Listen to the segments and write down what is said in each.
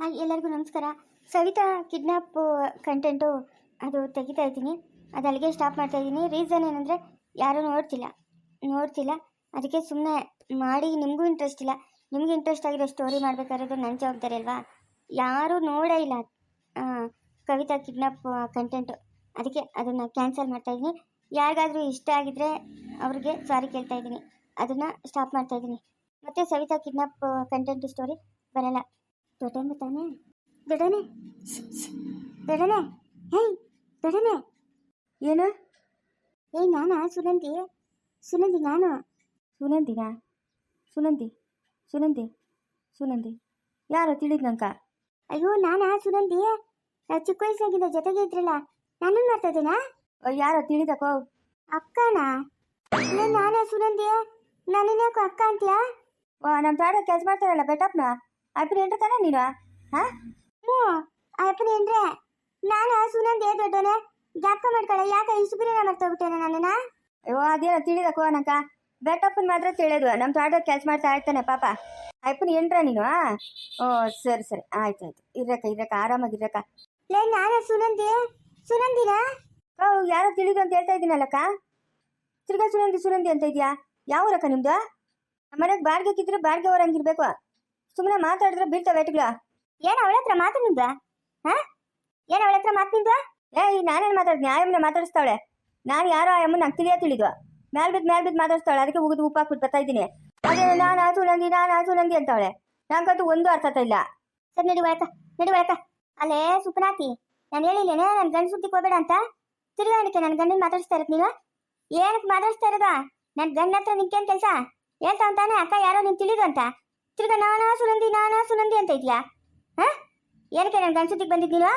Hi ಎಲ್ಲರಿಗೂ ನಮಸ್ಕಾರ. Savita kidnap content ಅದು ತೆಗಿತಾ ಇದ್ದೀನಿ. ಅದು ಅಲ್ಲಿಗೆ ಸ್ಟಾಪ್ ಮಾಡ್ತಾ ಇದ್ದೀನಿ. ರೀಸನ್ ಏನಂದರೆ ಯಾರೂ ನೋಡ್ತಿಲ್ಲ. ನೋಡ್ತಿಲ್ಲ. ಅದಕ್ಕೆ ಸುಮ್ಮನೆ ಮಾಡಿ ನಿಮಗೂ ಇಂಟ್ರೆಸ್ಟ್ ಇಲ್ಲ. ನಿಮಗೆ ಇಂಟ್ರೆಸ್ಟ್ ಆಗಿರೋ ಸ್ಟೋರಿ ಮಾಡಬೇಕಾದ್ರೆ ನನ್ನ ಜವಾಬ್ದಾರಿ ಅಲ್ವಾ? ಯಾರೂ ನೋಡೇ ಇಲ್ಲ. ಕವಿತಾ ಕಿಡ್ನಾಪ್ ಕಂಟೆಂಟು ಅದಕ್ಕೆ ಅದನ್ನು ಕ್ಯಾನ್ಸಲ್ ಮಾಡ್ತಾ ಇದ್ದೀನಿ. ಯಾರಿಗಾದರೂ ಇಷ್ಟ ಆಗಿದ್ರೆ ಅವ್ರಿಗೆ ಸಾರಿ ಕೇಳ್ತಾ ಇದ್ದೀನಿ. ಅದನ್ನು ಸ್ಟಾಪ್ ಮಾಡ್ತಾ ಇದ್ದೀನಿ. ಮತ್ತು ಸವಿತಾ ಕಿಡ್ನಾಪ್ ಕಂಟೆಂಟ್ ಸ್ಟೋರಿ ಬರಲ್ಲ. ದೊಡ್ಡಮ್ಮ ತಾನೇ? ದೊಡ್ಡನೆ ದೊಡ್ಡನೆ ಹೇಯ್ ದೊಡ್ಡನೆ ಏನು? ಏಯ್ ನಾನಾ? ಸುನಂದಿ? ಸುನಂದಿ ನಾನು? ಸುನಂದಿನಾ? ಸುನಂತಿ ಸುನಂತಿ ಸುನಂದಿ. ಯಾರೋ ತಿಳಿದ್ನಂಕ ಅಯ್ಯೋ, ನಾನಾ? ಸುನಂದಿ? ಚಿಕ್ಕ ವಯಸ್ಸಾಗಿದ್ದ ಜೊತೆಗೆ ಇದ್ರಲ್ಲ ನಾನು ಮಾಡ್ತಾ ಯಾರೋ ತಿಳಿದಕೋ? ಅಕ್ಕನಾ? ಇಲ್ಲ ನಾನಾ ಸುನಂದಿ? ನನ್ನನ್ನ ಯಾಕೋ ಅಕ್ಕ ಅಂತೀಯಾ? ನಮ್ಮ ತಾಡ ಕೆಲಸ ಮಾಡ್ತಾರಲ್ಲ ಬೆಟಪ್ನ ಅಪ್ಪನ ಎಂಟ್ರ ತಾನೆ ನೀನು ಹಾ? ಹ್ಞೂ ಅಪ್ಪನ ನಾನು ನಾನಾ ಸುನಂದಿ ದೊಡ್ಡನೆ ಜಾಪ್ಕ ಮಾಡ್ಕೊಳ ಯಾಕೆ ಇಷ್ಟು ಬಿರಿನ ಮಾಡ್ತೋಗ್ಬಿಟ್ಟೇನೆ ನನ್ನನ್ನ? ಅಯ್ಯೋ ಅದೇನೋ ತಿಳಿದಕ್ಕೋ ಅನಕ. ಮಾತ್ರ ತಿಳಿಯೋದು ನಮ್ಮ ತಾಡ ಕೆಲಸ ಮಾಡ್ತಾ ಇರ್ತಾನೆ ಪಾಪ. ಅಪ್ಪನ ಎಂಟ್ರ ನೀನು ಓ ಸರಿ ಸರಿ ಆಯ್ತು ಆಯ್ತು. ಇರಕ ಇರಕ ಆರಾಮಾಗಿರಕ ಲೇ ನಾನು ಸುನಂದಿ ಸುನಂದಿನ? ಓ ಯಾರೋ ತಿಳಿದು ಅಂತ ಹೇಳ್ತಾ ಇದ್ದೀನಲ್ಲಕ್ಕ ತಿರ್ಗ ಸುನಂದಿ ಸುನಂದಿ ಅಂತ ಇದೆಯಾ? ಯಾವ ಊರಕ್ಕ ನಿಮ್ದು? ನಮ್ಮ ಮನೆಗೆ ಬಾಡಿಗೆ ಕಿದ್ರೆ ಬಾಡಿಗೆ ಹೊರಂಗಿರ್ಬೇಕು ಸುಮ್ಮನೆ ಮಾತಾಡಿದ್ರೆ ಬೀಳ್ತಾವೆ ವೇಟ್ಗಳು ಏನ್ ಅವಳ ಹತ್ರ ಮಾತು ಹಾ? ಏನ್ ಅವಳ ಹತ್ರ ಮಾತು ನಿಂದ ಏ ನಾನೇನು ಮಾತಾಡ್ತೀನಿ ಆಯಮ್ಮನ ಮಾತಾಡಿಸ್ತಾವಳೆ. ನಾನು ಯಾರೋ ಆ ಅಮ್ಮನ ನಂಗೆ ತಿಳಿಯ ತಿಳಿದು ಮ್ಯಾಲ್ ಬಿದ್ದು ಮ್ಯಾಲ್ ಬಿದ್ದು ಮಾತಾಡ್ಸ್ತಾವಳೆ. ಅದಕ್ಕೆ ಉಗಿದು ಉಪ್ಪು ಹಾಕ್ಬಿಟ್ಟು ಬರ್ತಾ ಇದ್ದೀನಿ. ಅದೇ ನಾನು ಆಸು ನಂದಿ ನಾನು ಆಸು ನಂದಿ ಅಂತವಳೆ. ನಂಗಂತೂ ಒಂದು ಅರ್ಥ ಇಲ್ಲ. ಸರಿ ನಡಿ ಒಳಕ ನಡಿ ಒಳಕ. ಅಲ್ಲೇ ಸುಪ್ನಾತಿ ನಾನು ಹೇಳಿಲ್ಲೇನೆ ನನ್ನ ಗಂಡ ಸುದ್ದಿ ಹೋಗ್ಬೇಡ ಅಂತ? ತಿರ್ಗಾಣಿಕೆ ನನ್ನ ಗಂಡನ ಮಾತಾಡಿಸ್ತಾ ಇರೋದು ನೀನು? ಏನಕ್ಕೆ ಮಾತಾಡಿಸ್ತಾ ಇರೋದಾ? ನನ್ನ ಗಂಡ ಹತ್ರ ನಿನ್ಕೇನ್ ಕೆಲಸ? ಹೇಳ್ತಾ ಅಂತಾನೆ ಅಕ್ಕ ಯಾರೋ ನೀನ್ ತಿಳಿದು ಅಂತ? ತಿರ್ಗಾ ನಾನಾ ಸುನಂದಿ ನಾನಾ ಸುನಂದಿ ಅಂತ ಇದೆಯಾ? ಹಾ? ಏನಕ್ಕೆ ನನ್ನ ಗಂಡ ಸುದ್ದಿಗೆ ಬಂದಿದ್ ನೀನು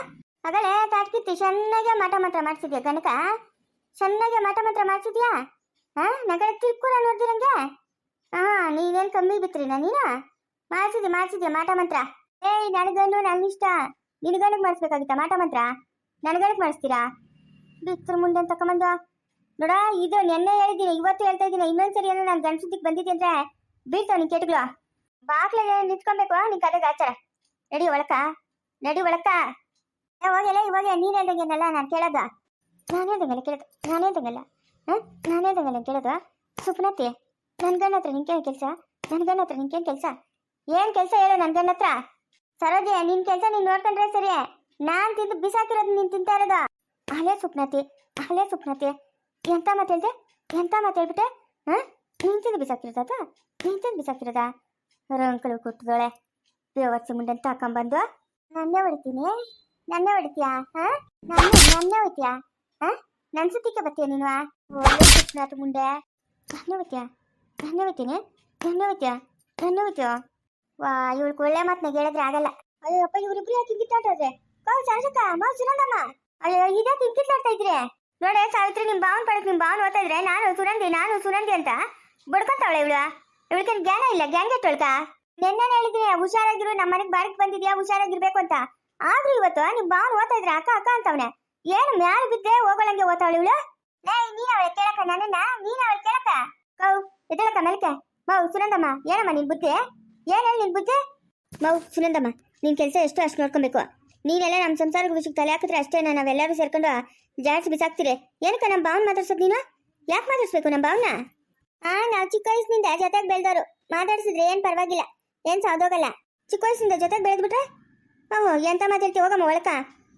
ಆಗಲೇ ತಾಟ್ಕಿತ್ತಿ ಚೆನ್ನಾಗೆ ಮಾಟ ಮಾತ್ರ ಮಾಡ್ಸಿದ್ಯಾ ಗಣಕ? ಚೆನ್ನಾಗೆ ಮಾಟ ಮಾತ್ರ ಮಾಡ್ಸಿದ್ಯಾ? ಹಾ? ನಗರ ತಿರ್ಕೂರ ನೋಡ್ದಿರಂಗೆ ಹಾ, ನೀನೇನ್ ಕಮ್ಮಿ ಬಿತ್ರಿನ ನೀನು? ಮಾಡಿಸಿದ್ಯ ಮಾಡಿಸಿದ್ಯ ಮಾಟ ಮಂತ್ರ? ಏಯ್, ನನಗನ್ನು ನನ್ನ ಇಷ್ಟ ನಿನಗಣಕ್ ಮಾಡಿಸ್ಬೇಕಾಗಿತ್ತ ಮಾಟ ಮಂತ್ರ? ನನಗಣಕ್ ಮಾಡಿಸ್ತೀರಾ? ಬಿತ್ರ ಮುಂದೆ ಅಂತ ತಕೊಂಬಂದು ನೋಡ, ಇದು ನೆನ್ನೆ ಹೇಳಿದ್ದೀನಿ, ಇವತ್ತು ಹೇಳ್ತಾ ಇದ್ದೀನಿ, ಇನ್ನೊಂದ್ಸರಿ ಏನೋ ನಾನು ಗಂಡ ಸುದ್ದಿಗೆ ಬಂದಿದ್ದೆ ಅಂದ್ರೆ? ಬೀಳ್ತಾವ ನಿನ್ ಕೆಟ್ಗಳು. ಬಾಕ್ಲಲ್ಲಿ ನಿಂತ್ಕೊಬೇಕು, ನಿನ್ ಕತೆ ಆಚಾರ ನಡಿ ಒಳಕ ನಡಿ ಒಳಕ. ಹೋಗಲ್ಲ ಇವಾಗ ನೀನ್ ಹೇಳ್ದಂಗೆನಲ್ಲ, ನಾನು ಕೇಳೋದ. ನಾನೇ ಹೇಳ್ದಂಗಲ್ಲ ಕೇಳೋದು, ನಾನು ಹೇಳ್ದಂಗಲ್ಲ ಹಾಂ ನಾನು ಹೇಳ್ದಂಗಲ್ಲ ಕೇಳೋದು? ಸುಪ್ನತಿ ನನ್ ಗಂಡ ಹತ್ರ ನಿನ್ಕೇನು ಕೆಲಸ? ಗಂಡ ಹತ್ರ ನಿನ್ಕೇನು ಕೆಲಸ? ಏನ್ ಕೆಲಸ ಹೇಳು ನನ್ ಗಂಡ ಹತ್ರ? ಸರೋಜೆ, ನಿನ್ ಕೆಲಸ ನೀನ್ ನೋಡ್ಕೊಂಡ್ರೆ ಸರಿ. ನಾನ್ ತಿಂದು ಬಿಸಾಕಿರೋದು ನೀನ್ ತಿಂತಾ ಇರೋದ. ಅಹಲೇ ಸುಪ್ನತಿ ಅಹಲೇ ಸುಪ್ನತಿ ಎಂತ ಮಾತೇಳ್ದೆ ಎಂತ ಮಾತೇಳ್ಬಿಟ್ಟೆ ಹಾ ತಿಂದು ಬಿಸಾಕಿರೋದ ನೀನ್ ತಿಂದು ಬಿಸಾಕಿರೋದ? ರಂಕಳು ಕೊಟ್ಟದೊಳೆ ಬೇವರ್ಸಿ ಮುಂಡ ಅಂತ ಹಾಕೊಂಬಂದು ನನ್ನೇ ಹೊಡಿತೀನಿ? ನನ್ನ ಹೊಡಿತೀಯಾ? ಹಾ? ನನ್ನ, ನನ್ನೇ ಹೊಡಿತೀಯಾ? ಹಾ? ನನ್ನ ಸುತ್ತಿಗೆ ಬರ್ತೀಯ ನೀನು? ಒಳ್ಳೆ ಸುಪ್ನಾಥ ಮುಂಡೆ? ನನ್ನೇ ಹೊಡಿತೀಯಾ? ನನ್ನೇ ಹೊಡಿತೀನಿ? ನನ್ನ ಹೊಡಿತೀಯಾ? ನನ್ನ ಹೊಡಿತೀಯ? ವಾ ಇವಳು ಒಳ್ಳೆ ಮಾತನ್ನ ಹೇಳಿದ್ರೆ ಆಗಲ್ಲ. ಅಯ್ಯಪ್ಪ, ಇವರಿಬ್ರು ಯಾಕೆ ಕಿತ್ತಾಡ್ತಾರೆ ಕೌ ಶಾಸಕ ಮಾ ಸುನಂದಮ್ಮ. ಅಯ್ಯೋ, ಇದ್ಯಾಕೆ ಕಿತ್ತಾಡ್ತಾ ಇದ್ರೆ? ನೋಡೆ, ಸಾವಿತ್ರಿ ನಿಮ್ಮ ಭಾವನ ಪಡಕ್ ನಿಮ್ಮ ಭಾವನ ಓದ್ತಾ ಇದ್ರೆ ನಾನು ಸುನಂದಿ ನಾನು ಸುನಂದಿ ಅಂತ ಬಡ್ಕೊಂತಾವಳೆ ಇವಳು. ಇವಳಿಗೆ ಜ್ಞಾನ ಇಲ್ಲ, ಜ್ಞಾನ ತೊಳ್ಕ. ನೆನ್ನೆ ಹೇಳಿದ್ರೆ ಹುಷಾರಾಗಿರು ನಮ್ಮ ಮನೆಗೆ ಬಾಡಿಗೆ ಬಂದಿದ್ಯಾ, ಹುಷಾರಾಗಿರ್ಬೇಕು ಅಂತ. ಆದ್ರೂ ಇವತ್ತು ನಿಮ್ ಬಾವನ್ ಓದ್ತಾ ಇದ್ರ, ಅಕ್ಕ ಅಕ್ಕ ಅಂತವನೆ. ಏನು ಮ್ಯಾಲ ಬಿದ್ದೆ ಹೋಗೋಳಂಗೆ ಓದ್ತಾವಳೆ ಇವಳು? ಲೇ ನೀನ್ ಅವಳ ಕೇಳಕ ನನ್ನನ್ನ? ನೀನ್ ಅವಳ ಕೇಳಕ ಕೌ ಎದ್ದಳಕ ಮೆಲಕೆ? ಮೌ, ಸುನಂದಮ್ಮ, ಏನಮ್ಮ ನಿನ್ ಬುದ್ಧಿ? ಏನ್ ಹೇಳಿ ನಿನ್ ಬುದ್ಧಿ? ಮೌ, ಸುನಂದಮ್ಮ, ನಿನ್ ಕೆಲಸ ಎಷ್ಟು ಅಷ್ಟು ನೋಡ್ಕೊಬೇಕು. ನೀನೆಲ್ಲ ನಮ್ಮ ಸಂಸಾರದ ವಿಷಯಕ್ಕೆ ತಲೆ ಹಾಕಿದ್ರೆ ಅಷ್ಟೇ ನಾವೆಲ್ಲರೂ ಸೇರ್ಕೊಂಡು ಜಾಸ್ತಿ ಬಿಸಾಕ್ತೀರಿ. ಏನಕ್ಕ ನಮ್ಮ ಭಾವನ ಮಾತಾಡ್ಸೋದು ನೀನು? ಯಾಕೆ ಮಾತಾಡ್ಸ್ಬೇಕು ನಮ್ಮ ಭಾವನ? ಆ, ನಾವು ಚಿಕ್ಕ ವಯಸ್ಸಿನಿಂದ ಜೊತೆಗೆ ಬೆಳೆದವರು ಮಾತಾಡ್ಸಿದ್ರೆ ಏನ್ ಪರವಾಗಿಲ್ಲ. ಏನ್ ಸಾವ್ದೋಗಲ್ಲ. ಚಿಕ್ಕ ವಯಸ್ಸಿನಿಂದ ಜೊತೆಗೆ ಬೆಳೆದ್ಬಿಟ್ರೆ? ಓಹೋ, ಎಂತ ಮಾತಾಡ್ತಿ ಹೋಗಮ್ಮ ಒಳಕ.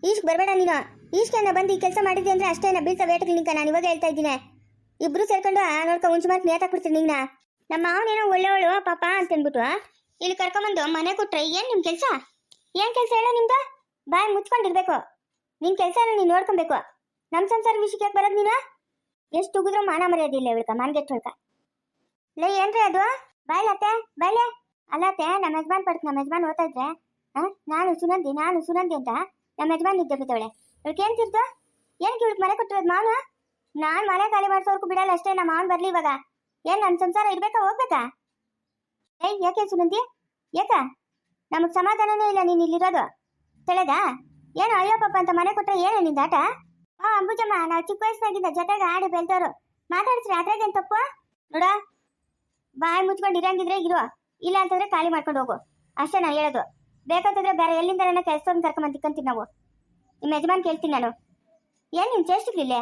ಈಶ್ಕ್ ಬರಬೇಡ ನೀನು. ಈಶ್ಕೆನ ಬಂದು ಈ ಕೆಲಸ ಮಾಡಿದ್ದೆ ಅಂದ್ರೆ ಅಷ್ಟೇನ ಬೀಳ್ತಾ ವೇಟ್ ನಿಂಕ ನಾನು ಇವಾಗ ಹೇಳ್ತಾ ಇದ್ದೀನಿ. ಇಬ್ರು ಸೇರ್ಕೊಂಡು ನೋಡ್ಕೊ, ಉಂಚು ಮಾರ್ಕ್ ನೇತಾಕ್ಬಿಡ್ತೀನಿ ನಿನ್ನ ನಮ್ಮ ಮಾವನೇನೋ ಒಳ್ಳೆವಳು, ಪಾಪ ಅಂತ ಅಂದ್ಬಿಟ್ಟು ಇಲ್ಲಿ ಕರ್ಕೊಂಬಂದು ಮನೆ ಕೊಟ್ರೆ ಏನ್ ನಿಮ್ ಕೆಲಸ? ಏನ್ ಕೆಲಸ ಹೇಳ ನಿಮ್ದು? ಬಾಯ್ ಮುಚ್ಕೊಂಡಿರ್ಬೇಕು. ನಿನ್ ಕೆಲ್ಸ ನೀನ್ ನೋಡ್ಕೊಬೇಕು. ನಮ್ ಸಂಸಾರ ವಿಷಯಕ್ಕೆ ಯಾಕೆ ಬರೋದ್ ನೀನು? ಎಷ್ಟು ಉಗಿದ್ರು ಮಾನ ಮರ್ಯಾದಿಲ್ಲ ಇವಳ್ಕ ಮಾನ್ಗೆಟ್ ಹೊಳ್ಕ ಲೇ, ಏನ್ರಿ ಅದು? ಬಾಯ್ಲತ್ತೆ ಬಾಯ್ಲೆ. ಅಲ್ಲತ್ತೆ ನಮ್ಮ ಯಜಮಾನ್ ಪಡ್ಕ ನಮ್ಮ ಯಜಮಾನ್ ಓದ್ತಾ ಇದ್ರೆ ನಾನು ಸುನಂದಿ ನಾನು ಸುನಂದಿ ಅಂತ ನಮ್ಮ ಯಜಮಾನ್ ನಿದ್ದೆ ಬಿದ್ದವಳೆ. ಇವಳಿಗೆ ಏನ್ ತಿರ್ತು ಏನಕ್ಕೆ ಇವಳಿಗೆ ಮನೆ ಕೊಟ್ಟಿರೋದು ಮಾವನ? ನಾನ್ ಮನೆ ಖಾಲಿ ಮಾಡ್ಸೋರ್ಗು ಬಿಡಲ್ಲ ಅಷ್ಟೇ, ನಮ್ಮ ಮಾವನ್ ಬರ್ಲಿ ಇವಾಗ. ಏನ್ ನನ್ ಸಂಸಾರ ಇರ್ಬೇಕಾ ಹೋಗ್ಬೇಕಾ? ಏಯ್, ಯಾಕೆ ಸುನಂದಿ? ಯಾಕ? ನಮಗ್ ಸಮಾಧಾನನೇ ಇಲ್ಲ ನೀನ್ ಇಲ್ಲಿರೋದು. ತಿಳಿದಾ? ಏನು ಅಯ್ಯೋ ಪಾಪ ಅಂತ ಮನೆ ಕೊಟ್ರೆ ಏನು ನಿಂದ ಆಟ? ಆ, ಅಂಬುಜಮ್ಮ, ನಾವು ಚಿಕ್ಕ ವಯಸ್ಸಾಗಿದ್ದ ಜೊತೆಗೆ ಆಡಿ ಬೆಳ್ದವ್ರು. ಮಾತಾಡಿಸ್ರಿ, ಅದ್ರಾಗೇನ್ ತಪ್ಪು? ನೋಡ ಬಾಯಿ ಮುಚ್ಕೊಂಡು ಇರಂಗಿದ್ರೆ ಇರು. ಇಲ್ಲ ಅಂತಂದ್ರೆ ಖಾಲಿ ಮಾಡ್ಕೊಂಡು ಹೋಗು. ಅಷ್ಟೇ ನಾನು ಹೇಳೋದು. ಬೇಕಂತಂದ್ರೆ ಬೇರೆ ಎಲ್ಲಿಂದ ನನ್ನ ಕೆಲಸವನ್ನು ಕರ್ಕೊಂಬಂದು ತಿಕ್ಕಂತೀವಿ ನಾವು? ನಿಮ್ಮ ಯಜಮಾನ್ ಕೇಳ್ತೀನಿ ನಾನು. ಏನು ನಿನ್ ಚೇಷ್ಟಿರ್ಲಿಲ್ಲ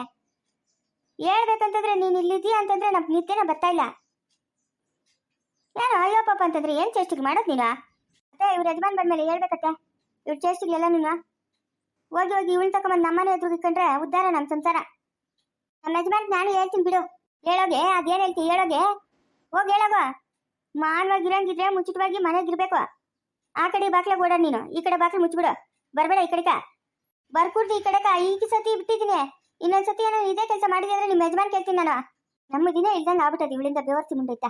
ಹೇಳ್ಬೇಕಂತಂದ್ರೆ ನೀನು ಇಲ್ಲಿದ್ದೀಯ ಅಂತಂದ್ರೆ ನಮ್ಗೆ ನಿತ್ಯನ ಬರ್ತಾ ಇಲ್ಲ. ಯಾರು ಅಯ್ಯೋ ಪಾಪ ಅಂತಂದ್ರೆ ಏನು ಚೇಷ್ಟಿಗೆ ಮಾಡೋದು ನೀನು? ಅತ್ತೆ ಇವ್ರ ಯಜಮಾನ್ ಬಂದ್ಮೇಲೆ ಹೇಳ್ಬೇಕತ್ತೆ. ಇವ್ರ ಚೇಷ್ಟಿಗೆಲ್ಲ ನೀನು? ಹೋಗಿ ಹೋಗಿ ಇವಳು ತಗೊಂಬಂದು ನಮ್ಮನೆ ಎದುರು ಇಟ್ಕೊಂಡ್ರೆ ಉದ್ಧಾರ ನಮ್ಮ ಸಂಸಾರ. ನಮ್ಮ ಯಜಮಾನ್ ನಾನು ಹೇಳ್ತೀನಿ ಬಿಡು. ಹೇಳೋಗೆ ಅದೇನು ಹೇಳ್ತೀನಿ ಹೇಳೋಗೆ. ಹೋಗಿ ಹೇಳವ ಮಾನವಾಗಿ ಇರಂಗಿದ್ರೆ ಮುಚ್ಚಿಟವಾಗಿ ಮನೆಗಿರ್ಬೇಕು ಆ ಕಡೆ ಬಾಕ್ಲ ಓಡ ನೀನು, ಈ ಕಡೆ ಬಾಕ್ಲ ಮುಚ್ಚಿಬಿಡು. ಬರಬೇಡ ಈ ಕಡೆಕ. ಬರ್ಕೂಡ್ದು ಈ ಕಡೆಕ. ಈಗ ಸತಿ ಬಿಟ್ಟಿದ್ದೀನಿ. ಇನ್ನೊಂದ್ ಸತಿ ಏನೋ ಇದೇ ಕೆಲಸ ಮಾಡಿದ್ರೆ ನಿಮ್ಮ ಯಜಮಾನ್ ಕೇಳ್ತೀನಿ ನಾನು. ನಮ್ಮ ದಿನ ಇಲ್ದಂಗೆ ಆಗ್ಬಿಟ್ಟದ ಇವಳಿಂದ ಬೆವರ್ಸಿ ಮುಂದೈತ.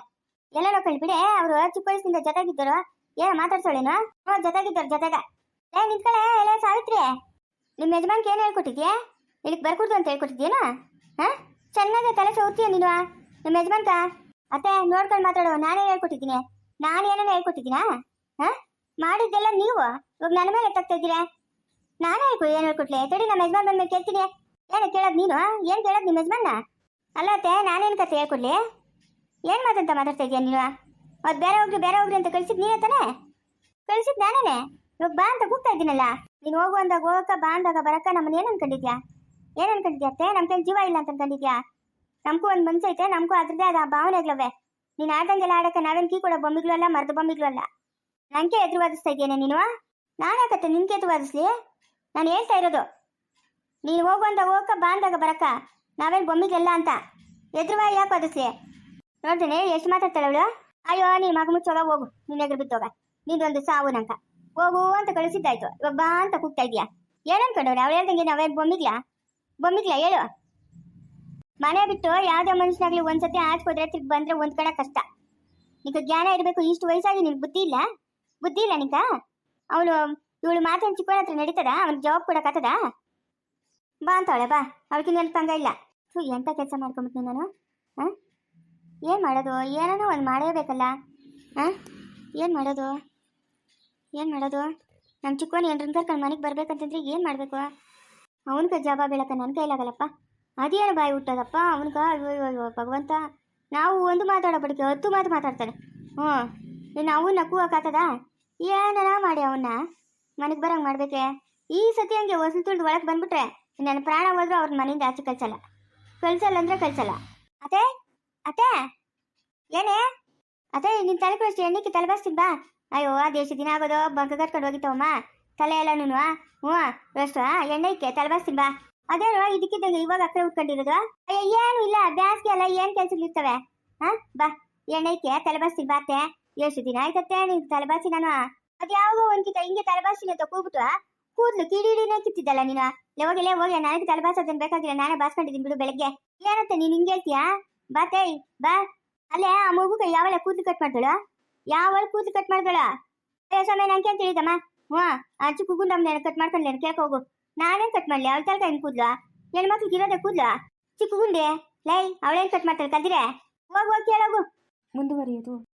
ಎಲ್ಲ ನೋಡ್ಕೊಳ್ಳಿ ಬಿಡೆ, ಅವರು ಚಿಕ್ಕ ವಯಸ್ಸಿನಿಂದ ಜೊತೆಗಿದ್ದರು. ಏ, ಮಾತಾಡ್ಸೋಳೇನು? ಹ್ಞೂ ಜೊತೆಗಿದ್ದರು ಜೊತೆಗ. ಏ, ನಿಂತ್ಕಳೆ, ಎಲ್ಲ ಸಾವಿತ್ರಿ. ನಿಮ್ಮ ಯಜಮಾನ್ಗೆ ಏನು ಹೇಳ್ಕೊಟ್ಟಿದ್ಯಾ? ಇಲ್ಲಿಗೆ ಬರ್ಕೂಡ್ದು ಅಂತ ಹೇಳ್ಕೊಟ್ಟಿದ್ಯೇನು? ಹಾ? ಚೆನ್ನಾಗಿ ತಲೆ ಸೌರ್ತೀಯ ನೀನು? ನಿಮ್ಮ ಯಜಮಾನ್ಕ ಅತ್ತೆ ನೋಡ್ಕೊಂಡು ಮಾತಾಡುವ ನಾನೇ ಹೇಳ್ಕೊಟ್ಟಿದ್ದೀನಿ. ನಾನು ಏನೇನು ಹೇಳ್ಕೊಟ್ಟಿದ್ದೀನಾ? ಹಾ? ಮಾಡಿದ್ದೆಲ್ಲ ನೀವು? ಇವಾಗ ನನ್ನ ಮೇಲೆ ತಗ್ತಾ ಇದ್ದೀರಾ? ನಾನೇ ಹೇಳ್ಕೊ, ಏನು ಹೇಳ್ಕೊಟ್ಲೆ? ತಡಿ, ನಮ್ಮ ಯಜಮಾನ್ ಬಂದ್ಮೇಲೆ ಕೇಳ್ತೀನಿ. ಏನು ಕೇಳೋದು ನೀನು? ಏನು ಕೇಳೋದು ನಿಮ್ಮ ಯಜಮಾನ? ಅಲ್ಲ ಅತ್ತೆ, ನಾನೇನು ಕತೆ ಹೇಳ್ಕೊಡ್ಲಿ? ಏನು ಮಾತಂತ ಮಾತಾಡ್ತಾ ಇದೀಯ ನೀನು? ಅದು ಬೇರೆ ಹೋಗ್ರಿ ಬೇರೆ ಹೋಗ್ರಿ ಅಂತ ಕಳ್ಸಿದ್ ನೀನೇ ತಾನೇ? ಕಳ್ಸಿದ್ ನಾನೇನೆ? ಇವಾಗ ಬಾ ಅಂತ ಕೂಗ್ತಾ ಇದ್ದೀನಲ್ಲ? ನೀನು ಹೋಗು ಅಂದಾಗ ಹೋಗಕ್ಕ, ಬಾ ಅಂದಾಗ ಬರಕ್ಕ ನಮ್ಮನ್ನ ಏನು ಅನ್ಕೊಂಡಿದ್ಯಾ? ಏನು ಅನ್ಕೊಂಡಿದ್ಯಾ ಅತ್ತೆ? ನಮ್ಮ ಕೈಲಿ ಜೀವ ಇಲ್ಲ ಅಂತ ಅನ್ಕೊಂಡಿದ್ಯಾ? ನಮಗೂ ಒಂದು ಮನ್ಸೈತೆ ನಮಗೂ ಅದ್ರದ್ದೇ ಆದ ಭಾವನೆಗಳವೆ. ನೀನು ಆಡ್ದಂಗೆಲ್ಲ ಆಡಕ್ಕೆ ನಾವೇನು ಕೀ ಕೊಡೋ ಬೊಂಬಿಗಳು ಅಲ್ಲ, ಮರದ ಬೊಂಬಿಗಳು ಅಲ್ಲ. ನನಗೆ ಎದುರು ವಾದಿಸ್ತಾ ಇದ್ದೇನೆ ನೀನು? ನಾನಾಕತ್ತೆ ನಿನ್ಗೆ ಎದುರು ವಾದಿಸ್ಲಿ ನಾನು ಹೇಳ್ತಾ ಇರೋದು, ನೀನು ಹೋಗುವಂತ ಹೋಗಕ ಹೋಗಕ್ಕ ಬಾಂದಾಗ ಬರಕ್ಕ, ನಾವೇನು ಬೊಂಬಿಗೆಲ್ಲ ಅಂತ. ಎದುರುವಾ ಯಾಕೆ ವಾದಿಸ್ಲಿ? ನೋಡ್ತೇನೆ, ಎಷ್ಟು ಮಾತಾಡ್ತಾಳೆ ಅವಳು? ಅಯ್ಯೋ ನೀ ಮಗ ಮುಚ್ಚೋಗ, ಹೋಗು ನಿನ್ನ ಎದುರು ಬಿತ್ತೋಗ ನಿಂದೊಂದು ಸಾವು ನಂಕ ಹೋಗು ಅಂತ ಕಳಿಸಿದ್ದಾಯ್ತು. ಇವಾಗ ಬಾ ಅಂತ ಕೂಗ್ತಾ ಇದೀಯಾ ಏನನ್ಕೊಂಡವ್ರೆ ಅವಳು? ಹೇಳ್ದಂಗೆ ನಾವೇನು ಬೊಂಬಿಗ್ಲಾ ಬೊಂಬಿಗ್ಲಾ ಹೇಳು. ಮನೆ ಬಿಟ್ಟು ಯಾವುದೇ ಮನುಷ್ಯನಾಗ್ಲಿ ಒಂದ್ಸತಿ ಆಚ್ಕೋದ್ರೆ ತಿರ್ಗಿ ಬಂದ್ರೆ ಕಡೆ ಕಷ್ಟ. ನಿಕ ಜ್ಞಾನ ಇರಬೇಕು, ಇಷ್ಟು ವಯಸ್ಸಾಗಿ ನಿನ್ಗೆ ಬುದ್ಧಿ ಇಲ್ಲ? ಬುದ್ಧಿ ಇಲ್ಲ ನಿಕ ಅವಳು ಇವಳು ಮಾತೇನು ಚಿಕ್ಕವನ ಹತ್ರ ನಡೀತದ? ಅವ್ನಿಗೆ ಜವಾಬ್ ಕೊಡಕತ್ತದಾ ಬಾ ಅಂತಾಳೆ ಬಾ. ಅವಳಿಗೆ ನೆನಪಂಗ ಇಲ್ಲ. ಥು, ಎಂತ ಕೆಲಸ ಮಾಡ್ಕೊಂಬಿಟ್ನಿ ನಾನು? ಹಾಂ? ಏನು ಮಾಡೋದು? ಏನೋ ಒಂದು ಮಾಡೇಬೇಕಲ್ಲ ಹಾಂ? ಏನು ಮಾಡೋದು? ಏನು ಮಾಡೋದು? ನಮ್ಮ ಚಿಕ್ಕವನು ಏನ್ರನ್ನ ಕರ್ಕೊಂಡು ಮನೆಗೆ ಬರ್ಬೇಕಂತಂದ್ರೆ ಏನು ಮಾಡಬೇಕು? ಕೈ ಜವಾಬ್ ಹೇಳಕ್ಕ ನನ್ನ ಕೈಲಾಗಲ್ಲಪ್ಪ. ಅದೇನು ಬಾಯಿ ಹುಟ್ಟದಪ್ಪ? ಅವನಿಗೆ, ಅಯ್ಯೋ ಭಗವಂತ. ನಾವು ಒಂದು ಮಾತಾಡೋ ಬಡಿಕೆ ಹತ್ತು ಮಾತು ಮಾತಾಡ್ತಾನೆ. ಹ್ಞೂ. ಇನ್ನು ಅವು ನಕ್ಕುವಕ್ಕಾತದ ಏನಾರ ಮಾಡಿ ಅವನ್ನ ಮನೆಗೆ ಬರಂಗೆ ಮಾಡ್ಬೇಕೆ? ಈ ಸತಿ ಹಂಗೆ ಹೊಸಲು ತುಳಿದು ಒಳಗೆ ಬಂದ್ಬಿಟ್ರೆ ನನ್ನ ಪ್ರಾಣ ಹೋದ್ರೂ ಅವ್ರ ಮನೆಯಿಂದ ಆಚೆ ಕಳ್ಸಲ್ಲ. ಕಳ್ಸಲ್ಲ ಅಂದರೆ ಕಳ್ಸಲ್ಲ. ಅತ್ತೆ? ಅತ್ತೆ? ಏನೇ? ಅತ್ತೆ ನಿನ್ನ ತಲೆ ಕಳಿಸಿ ಎಣ್ಣೆಗೆ ತಲೆ ಬಾಸ್ತೀನಿ ಬಾ. ಅಯ್ಯೋ ಅದು ಎಷ್ಟು ದಿನ ಆಗೋದು, ಬಂಕ ಕಟ್ಕೊಂಡು ಹೋಗಿತ್ತವಮ್ಮ ತಲೆ ಎಲ್ಲ ಹ್ಞೂ. ಎಷ್ಟು ಎಣ್ಣೆಗೆ ತಲೆ ಬಾಸ್ತೀನಿ ಬಾ. ಅದೇನು ಇದಕ್ಕಿದ್ದಂಗೆ ಇವಾಗ ಅಕ್ಕರೆ ಉಟ್ಕೊಂಡಿರೋದು. ಏನು ಇಲ್ಲ, ಬ್ಯಾಸ್ಗೆ ಎಲ್ಲ ಏನು ಕೆಲ್ಸಗಳಿರ್ತವೆ ಹಾ, ಬಾ ಎಣ್ಣೆಕ್ಕೆ ತಲೆಬಾಸ್ತಿ ಬಾತೆ. ಎಷ್ಟು ದಿನ ಆಯ್ತತ್ತೆ ನೀನು ತಲೆಬಾಸಿ ನಾನು? ಅದು ಯಾವಾಗೋ ಒಂದ್ಕಿತ, ಹಿಂಗೆ ತಲೆಬಾಸಿನ ಅಂತ ಕೂಗ್ಬಿಟ್ಟು ಕೂದ್ಲು ಕಿಡಿಡಿನೇ ಕಿತ್ತಿದ್ದಲ್ಲ ನೀನು. ಹೋಗಿಲ್ಲ ಹೋಗಿ ನನಗೆ ತಲೆಬಾಸೋದನ್ನ ಬೇಕಾಗಿಲ್ಲ, ನಾನೇ ಬಾಸ್ಕೊಂಡಿದ್ದೀನಿ ಬಿಡು ಬೆಳಗ್ಗೆ. ಏನತ್ತೆ ನೀನು ಹಿಂಗೆ ಹೇಳ್ತೀಯಾ? ಬಾತೆ ಬಾ. ಅಲ್ಲೇ, ಆ ಮಗುಗೆ ಯಾವಳ ಕೂದಲು ಕಟ್ ಮಾಡ್ದಳ? ಯಾವಳ ಕೂದಲು ಕಟ್ ಮಾಡ್ದಳ? ಸಮಯ, ನಂಗೆ ಅಂತ ಹೇಳಿದಮ್ಮ ಹ್ಞೂ, ಆ ಕೂಗು ಕಟ್ ಮಾಡ್ಕೊಂಡು ಕೇಳ್ಕ ಹೋಗು. ನಾನೇನ್ ಕಟ್ ಮಾಡ್ಲಿ? ಅವಳ ತನಕ ಕೂದ್ಲ? ಹೆಣ್ಮಕ್ಳಿಗೆ ಇರೋದೇ ಕೂದ್ಲ? ಚಿಕ್ಕ ಗುಂಡೆ? ಲೈ, ಅವಳೇನ್ ಕಟ್ ಮಾಡ್ತಾಳೆ ಕಲ್ದಿರೆ? ಹೋಗ್ ಹೋಗಿ ಕೇಳೋಗು. ಮುಂದುವರಿಯೋದು.